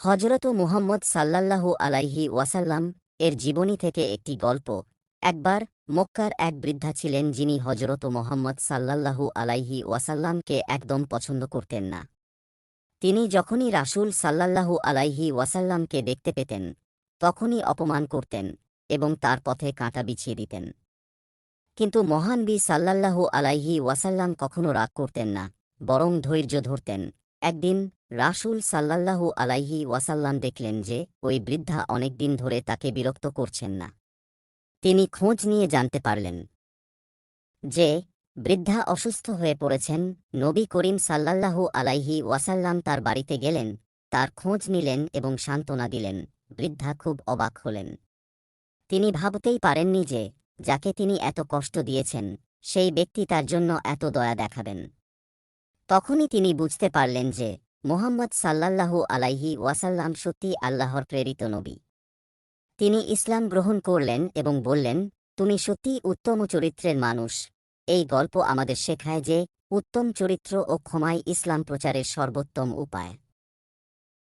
হজরত মুহাম্মদ সাল্লাল্লাহু আলাইহি ওয়াসাল্লাম এর জীবনী থেকে একটি গল্প। একবার মক্কার এক বৃদ্ধা ছিলেন যিনি হজরত মোহাম্মদ সাল্লাল্লাহু আলাইহি ওয়াসাল্লামকে একদম পছন্দ করতেন না। তিনি যখনই রাসূল সাল্লাল্লাহু আলাইহি ওয়াসাল্লামকে দেখতে পেতেন, তখনই অপমান করতেন এবং তার পথে কাঁটা বিছিয়ে দিতেন। কিন্তু মহান বি সাল্লাল্লাহু আলাইহি ওয়াসাল্লাম কখনো রাগ করতেন না, বরং ধৈর্য ধরতেন। একদিন রাসূল সাল্লাল্লাহু আলাইহি ওয়াসাল্লাম দেখলেন যে ওই বৃদ্ধা অনেকদিন ধরে তাকে বিরক্ত করছেন না। তিনি খোঁজ নিয়ে জানতে পারলেন যে বৃদ্ধা অসুস্থ হয়ে পড়েছেন। নবী করিম সাল্লাল্লাহু আলাইহি ওয়াসাল্লাম তার বাড়িতে গেলেন, তার খোঁজ নিলেন এবং সান্ত্বনা দিলেন। বৃদ্ধা খুব অবাক হলেন। তিনি ভাবতেই পারেননি যে যাকে তিনি এত কষ্ট দিয়েছেন, সেই ব্যক্তি তার জন্য এত দয়া দেখাবেন। তখনই তিনি বুঝতে পারলেন যে মোহাম্মদ সাল্লাল্লাহু আলাইহি ওয়াসাল্লাম সত্যি আল্লাহর প্রেরিত নবী। তিনি ইসলাম গ্রহণ করলেন এবং বললেন, তুমি সত্যি উত্তম চরিত্রের মানুষ। এই গল্প আমাদের শেখায় যে উত্তম চরিত্র ও ক্ষমায় ইসলাম প্রচারের সর্বোত্তম উপায়।